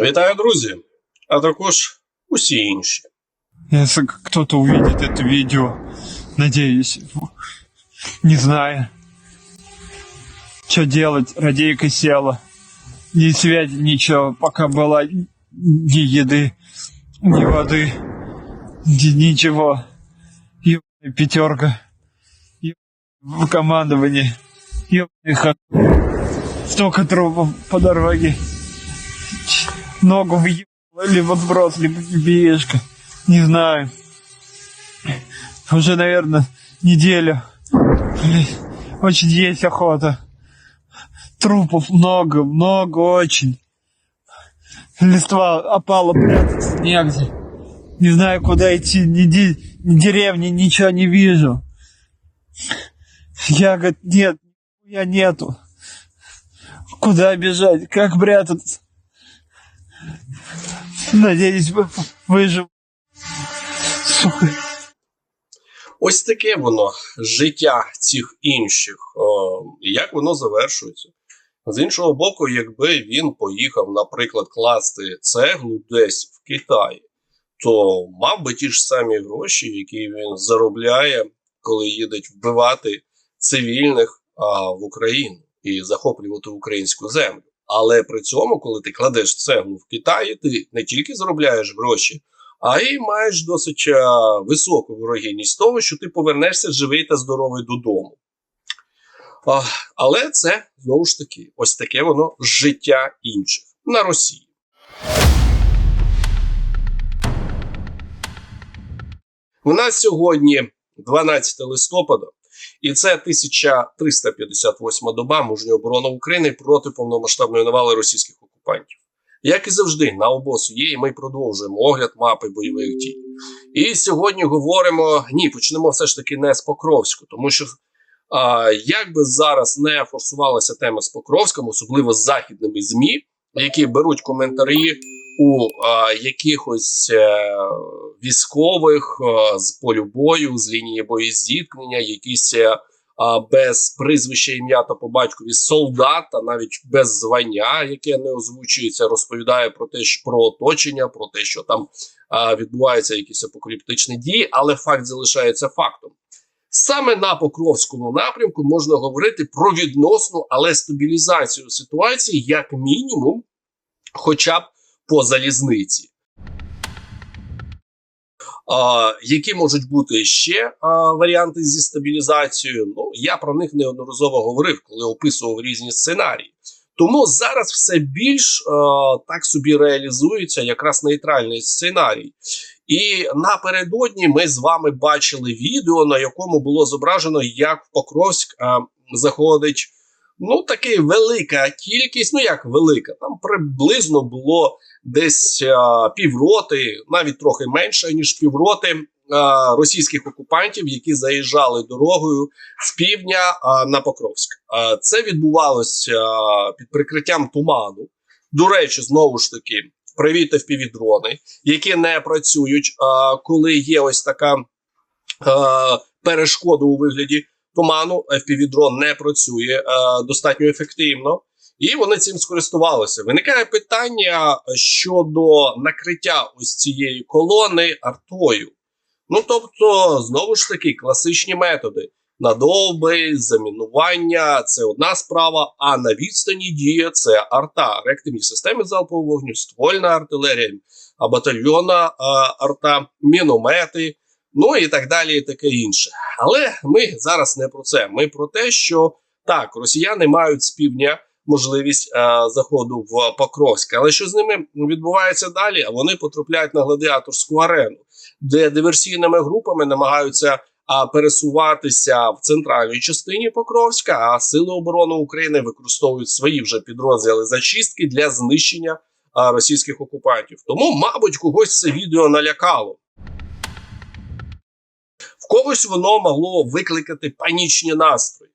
Вітаю, друзі, а також усі інші. Если к- кто-то увидит это видео, надеюсь, не знаю, что делать, радейка села. Ни связи, ничего, пока была ни еды, ни воды, ни- ничего. Ебаная пятерка. Ебаное командование. Ебаный ха... Столько трупов по дороге. Ногу въебало, либо сброс, либо бешка. Не знаю. Уже, наверное, неделю. Блин, очень есть охота. Трупов много, много очень. Листва опала прятаться негде. Не знаю, куда идти, ни, ди- ни деревни, ничего не вижу. Я, говорит, нет, я нету. Куда бежать, как прятаться? Надеюсь, вы- выживу. Сука. Ось таке воно життя цих інших. О, і як воно завершується? З іншого боку, якби він поїхав, наприклад, класти цеглу десь в Китаї, то мав би ті ж самі гроші, які він заробляє, коли їдеть вбивати цивільних а, в Україну і захоплювати українську землю. Але при цьому, коли ти кладеш цеглу в Китаї, ти не тільки заробляєш гроші, а й маєш досить е, високу вирогідність того, що ти повернешся живий та здоровий додому. Але це знову ж таки, ось таке воно життя інших на Росії. У нас сьогодні 12 листопада, і це 1358 доба мужньої оборони України проти повномасштабної навали російських окупантів. Як і завжди, на обосу є, і ми продовжуємо огляд мапи бойових дій. І сьогодні говоримо: ні, почнемо все ж таки не з Покровську, тому що а, як би зараз не форсувалася тема з Покровськом, особливо з західними ЗМІ, які беруть коментарі у а, якихось е, військових е, з полю бою, з лінії боєзіткнення, якісь е, без прізвища ім'я та по батькові солдат, навіть без звання, яке не озвучується, розповідає про те, що про оточення, про те, що там відбуваються якісь апокаліптичні дії, але факт залишається фактом. Саме на Покровському напрямку можна говорити про відносну, але стабілізацію ситуації, як мінімум, хоча б по залізниці. Які можуть бути ще варіанти зі стабілізацією? Ну я про них неодноразово говорив, коли описував різні сценарії. Тому зараз все більш так собі реалізується якраз нейтральний сценарій. І напередодні ми з вами бачили відео, на якому було зображено, як в Покровськ заходить ну таки велика кількість. Ну як велика, там приблизно було десь а, півроти, навіть трохи менше ніж півроти а, російських окупантів, які заїжджали дорогою з півдня а, на Покровськ. А, це відбувалося під прикриттям туману. До речі, знову ж таки, привіт FPV-дрони, які не працюють, а, коли є ось така перешкода у вигляді туману. FPV-дрон не працює а, достатньо ефективно. І вони цим скористувалися. Виникає питання щодо накриття ось цієї колони артою. Ну тобто, знову ж таки, класичні методи: надовби, замінування це одна справа. А на відстані діє це арта, реактивні системи залпового вогню, ствольна артилерія, а батальйонна а, арта, міномети, ну і так далі, і таке інше. Але ми зараз не про це. Ми про те, що так, росіяни мають з півдня можливість е, заходу в Покровськ. Але що з ними відбувається далі? Вони потрапляють на гладіаторську арену, де диверсійними групами намагаються а, пересуватися в центральній частині Покровська. А сили оборони України використовують свої вже підрозділи зачистки для знищення а, російських окупантів. Тому, мабуть, когось це відео налякало. Когось воно могло викликати панічні настрої.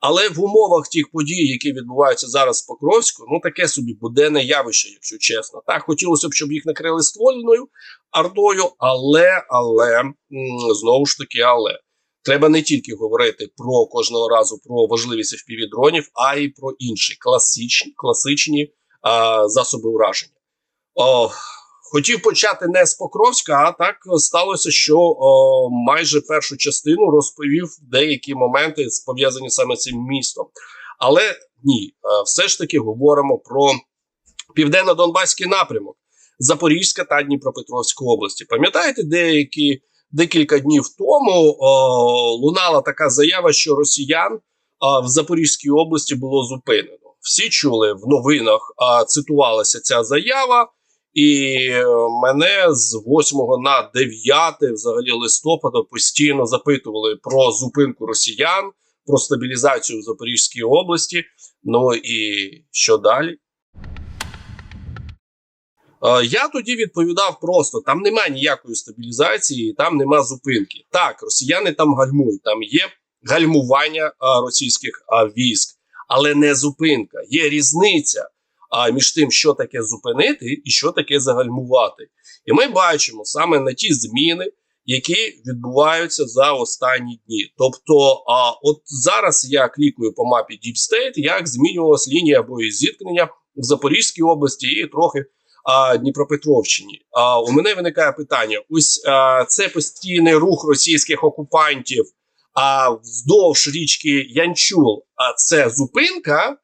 Але в умовах тих подій, які відбуваються зараз в Покровську, ну таке собі буденне явище, якщо чесно. Так хотілося б, щоб їх накрили ствольною артою, але, але знову ж таки, але треба не тільки говорити про кожного разу про важливість FPV-дронів, а й про інші класичні класичні а, засоби ураження. О, хотів почати не з Покровська, а так сталося, що о, майже першу частину розповів деякі моменти пов'язані саме з цим містом. Але ні, е, все ж таки говоримо про південно-донбаський напрямок, Запорізька та Дніпропетровська області. Пам'ятаєте, деякі декілька днів тому о, лунала така заява, що росіян а, в Запорізькій області було зупинено. Всі чули в новинах, а, цитувалася ця заява, і е, мене з 8 на 9 взагалі листопада постійно запитували про зупинку росіян, про стабілізацію в Запорізькій області. Ну і що далі? Е, Я тоді відповідав просто: там немає ніякої стабілізації, там нема зупинки. Так, росіяни там гальмують, там є гальмування е, російських військ, але не зупинка. Є різниця е, між тим, що таке зупинити і що таке загальмувати. І ми бачимо саме на ті зміни, які відбуваються за останні дні. Тобто, а от зараз я клікаю по мапі Deep State, як змінювалась лінія боєзіткнення в Запорізькій області і трохи а, Дніпропетровщині. А, у мене виникає питання: ось а, це постійний рух російських окупантів а, вздовж річки Янчул. А це зупинка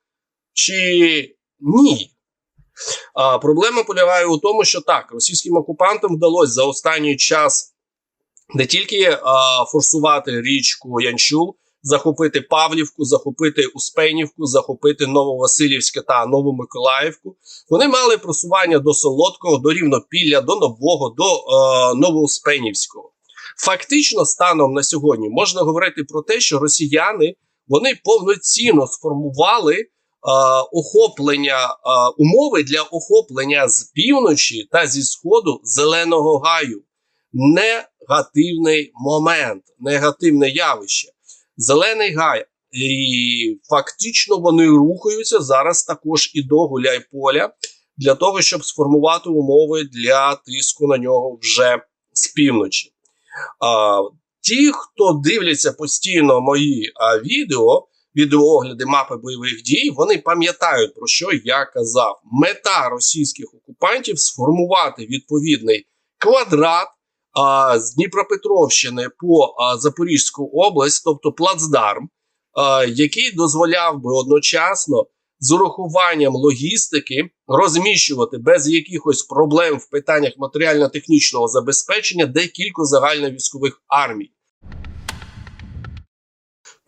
чи ні? А, проблема полягає у тому, що так, російським окупантам вдалося за останній час не тільки а, форсувати річку Янчул, захопити Павлівку, захопити Успенівку, захопити Нововасилівське та Новомиколаївку. Вони мали просування до Солодкого, до Рівнопілля, до Нового, до е, Новоуспенівського. Фактично, станом на сьогодні можна говорити про те, що росіяни вони повноцінно сформували охоплення е, умови для охоплення з півночі та зі сходу зеленого гаю. Негативний момент, негативне явище. Зелений гай. І фактично вони рухаються зараз також і до Гуляйполя для того, щоб сформувати умови для тиску на нього вже з півночі. А, ті, хто дивляться постійно мої а, відео, відеоогляди мапи бойових дій, вони пам'ятають про що я казав. Мета російських окупантів сформувати відповідний квадрат а, з Дніпропетровщини по а, Запорізьку область, тобто плацдарм, а, який дозволяв би одночасно з урахуванням логістики розміщувати без якихось проблем в питаннях матеріально-технічного забезпечення декілька загальновійськових армій.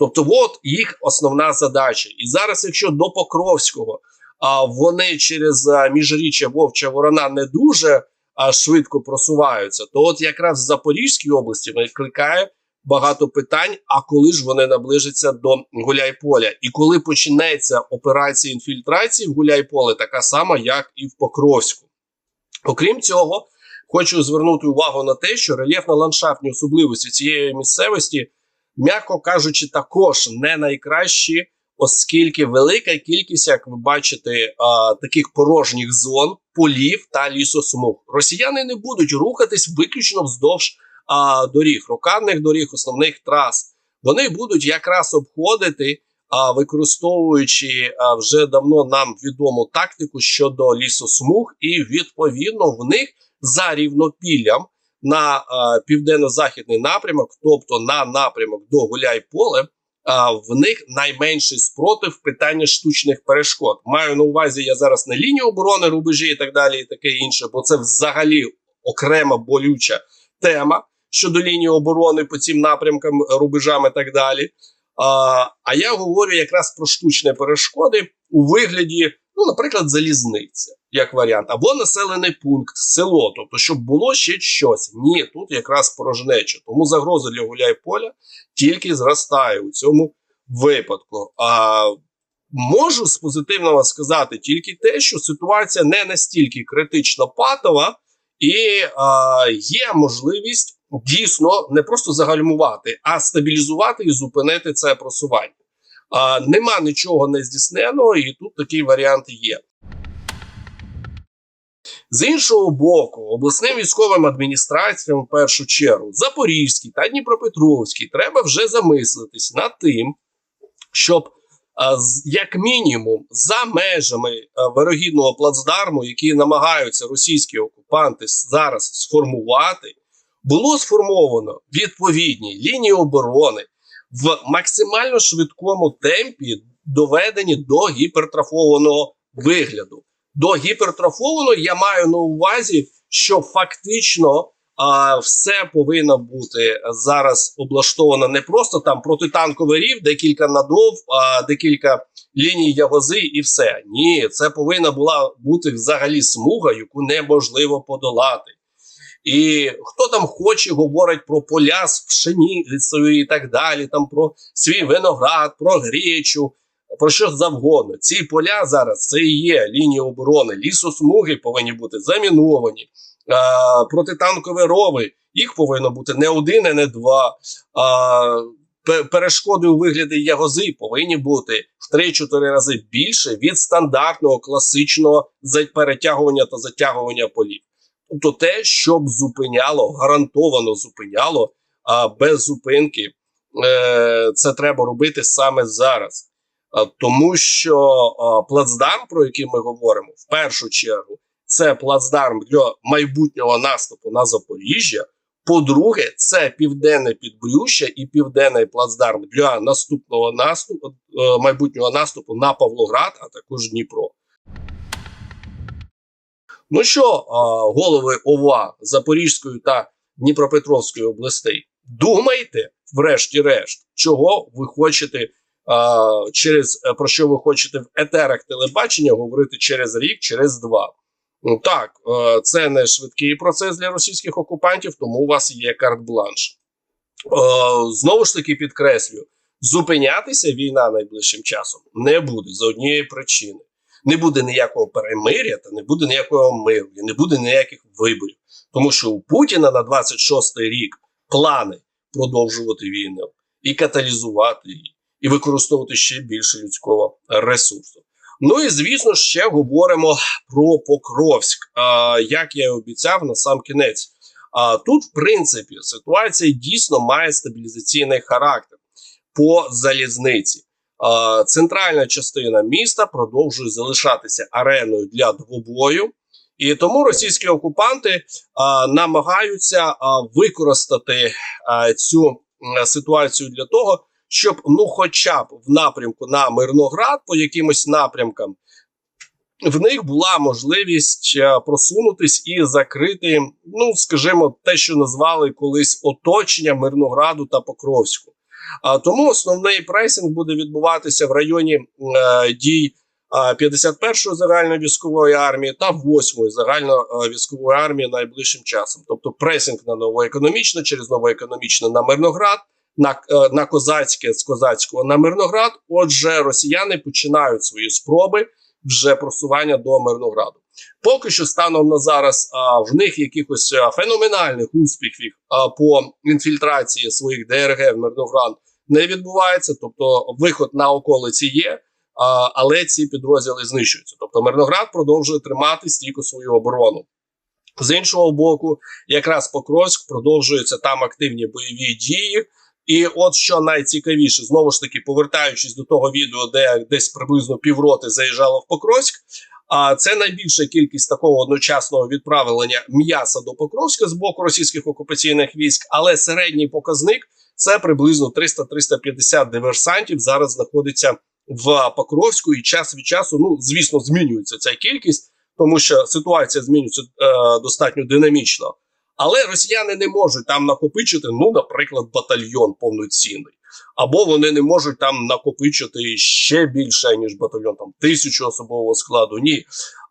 Тобто, от їх основна задача. І зараз, якщо до Покровського а, вони через а, міжріччя Вовча Ворона не дуже а, швидко просуваються, то от якраз в Запорізькій області викликає багато питань. А коли ж вони наближаться до Гуляйполя? І коли почнеться операція інфільтрації в Гуляйполе, така сама, як і в Покровську. Окрім цього, хочу звернути увагу на те, що рельєфно-ландшафтні особливості цієї місцевості, м'яко кажучи, також не найкращі, оскільки велика кількість, як ви бачите, таких порожніх зон, полів та лісосмуг. Росіяни не будуть рухатись виключно вздовж доріг, рукавних доріг, основних трас. Вони будуть якраз обходити, використовуючи вже давно нам відому тактику щодо лісосмуг, і відповідно в них за рівнопіллям на а, південно-західний напрямок, тобто на напрямок до Гуляйполе, а, в них найменший спротив питання штучних перешкод. Маю на увазі я зараз не лінію оборони, рубежі і так далі, і таке інше, бо це взагалі окрема болюча тема щодо лінії оборони по цим напрямкам, рубежам і так далі. А, а я говорю якраз про штучні перешкоди у вигляді, ну, наприклад, залізниця, як варіант, або населений пункт, село, тобто, щоб було ще щось. Ні, тут якраз порожнеча. Тому загроза для Гуляйполя тільки зростає у цьому випадку. А можу з позитивного сказати тільки те, що ситуація не настільки критично патова, і а, є можливість дійсно не просто загальмувати, а стабілізувати і зупинити це просування. А, нема нічого не здійсненого, і тут такий варіант є. З іншого боку, обласним військовим адміністраціям, в першу чергу, Запорізький та Дніпропетровський, треба вже замислитись над тим, щоб як мінімум за межами вирогідного плацдарму, які намагаються російські окупанти зараз сформувати, було сформовано відповідні лінії оборони в максимально швидкому темпі, доведені до гіпертрофованого вигляду. До гіпертрофованого я маю на увазі, що фактично а, все повинно бути зараз облаштовано не просто там протитанковий рів, декілька надов, а декілька ліній ягози і все. Ні, це повинна була бути взагалі смуга, яку неможливо подолати. І хто там хоче, говорить про поля з пшеницею і так далі, там про свій виноград, про гречу, про що завгодно. Ці поля зараз це і є лінії оборони. Лісосмуги повинні бути заміновані, а, протитанкові рови. Їх повинно бути не один, і не два. А, перешкоди у вигляді ягози повинні бути в 3-4 рази більше від стандартного класичного перетягування та затягування полів. Тобто те, щоб зупиняло, гарантовано зупиняло, а без зупинки е, це треба робити саме зараз. Тому що плацдарм, про який ми говоримо, в першу чергу, це плацдарм для майбутнього наступу на Запоріжжя. По-друге, це південне підбрюща і південний плацдарм для наступного наступу, е, майбутнього наступу на Павлоград, а також Дніпро. Ну що, голови ОВА Запорізької та Дніпропетровської областей, думайте, врешті-решт, чого ви хочете через про що ви хочете в етерах телебачення говорити через рік, через два. Ну так, це не швидкий процес для російських окупантів, тому у вас є карт-бланш. Знову ж таки підкреслюю, зупинятися війна найближчим часом не буде за однієї причини. Не буде ніякого перемиря та не буде ніякого миру, і не буде ніяких виборів. Тому що у Путіна на 26-й рік плани продовжувати війну і каталізувати її, і використовувати ще більше людського ресурсу. Ну і звісно, ще говоримо про Покровськ. А, як я і обіцяв на сам кінець. А тут, в принципі, ситуація дійсно має стабілізаційний характер по залізниці. А, центральна частина міста продовжує залишатися ареною для двобою, і тому російські окупанти а, намагаються а, використати а, цю м, ситуацію для того, щоб ну, хоча б в напрямку на Мирноград, по якимось напрямкам, в них була можливість е, просунутись і закрити, ну скажімо, те, що назвали колись оточення Мирнограду та Покровську. А тому основний пресинг буде відбуватися в районі е, дій е, 51-ї загальної військової армії та 8-ї загальної військової армії найближчим часом. Тобто пресинг на новоекономічне, через новоекономічне на Мирноград, на, е, на козацьке з козацького на Мирноград. Отже, росіяни починають свої спроби вже просування до Мирнограду. Поки що станом на зараз а, в них якихось феноменальних успіхів а, по інфільтрації своїх ДРГ в Мирноград не відбувається. Тобто виход на околиці є, але ці підрозділи знищуються. Тобто Мирноград продовжує тримати стійку свою оборону. З іншого боку, якраз Покровськ продовжуються там активні бойові дії. І от що найцікавіше, знову ж таки, повертаючись до того відео, де десь приблизно півроти заїжджало в Покровськ. А це найбільша кількість такого одночасного відправлення м'яса до Покровська з боку російських окупаційних військ, але середній показник це приблизно 300-350 диверсантів. Зараз знаходиться в Покровську, і час від часу, ну звісно, змінюється ця кількість, тому що ситуація змінюється е, достатньо динамічно. Але росіяни не можуть там накопичити, ну, наприклад, батальйон повноцінний. Або вони не можуть там накопичити ще більше, ніж батальйон, там тисячу особового складу. Ні.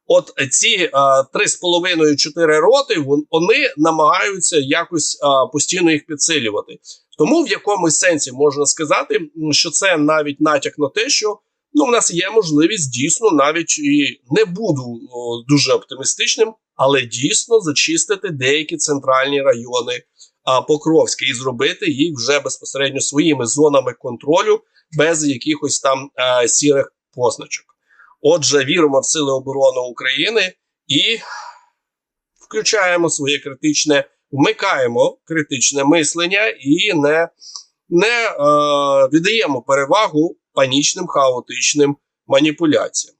От ці три з половиною чотири роти вони намагаються якось а, постійно їх підсилювати. Тому в якомусь сенсі можна сказати, що це навіть натяк на те, що ну в нас є можливість дійсно навіть і не буду о, дуже оптимістичним, але дійсно зачистити деякі центральні райони а, Покровська і зробити їх вже безпосередньо своїми зонами контролю без якихось там а, сірих позначок. Отже, віримо в сили оборони України і включаємо своє критичне, вмикаємо критичне мислення і не, не е, віддаємо перевагу панічним хаотичним маніпуляціям.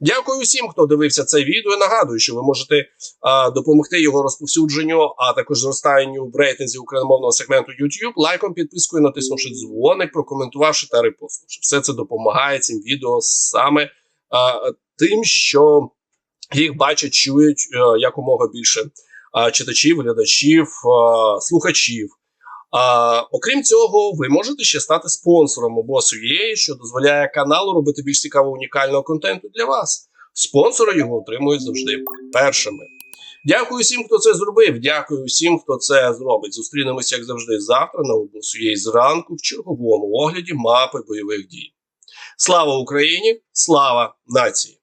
Дякую всім, хто дивився це відео. Нагадую, що ви можете а, допомогти його розповсюдженню, а також зростанню в рейтинзі україномовного сегменту YouTube, лайком, підпискою, натиснувши дзвоник, прокоментувавши та репостнувши. Все це допомагає цим відео саме а, тим, що їх бачать, чують е, якомога більше а, читачів, глядачів, а, слухачів. А, окрім цього, ви можете ще стати спонсором обосу UA, що дозволяє каналу робити більш цікавого унікального контенту для вас. Спонсори його отримують завжди першими. Дякую всім, хто це зробив. Дякую всім, хто це зробить. Зустрінемося, як завжди, завтра на обосу UA зранку в черговому огляді мапи бойових дій. Слава Україні! Слава нації!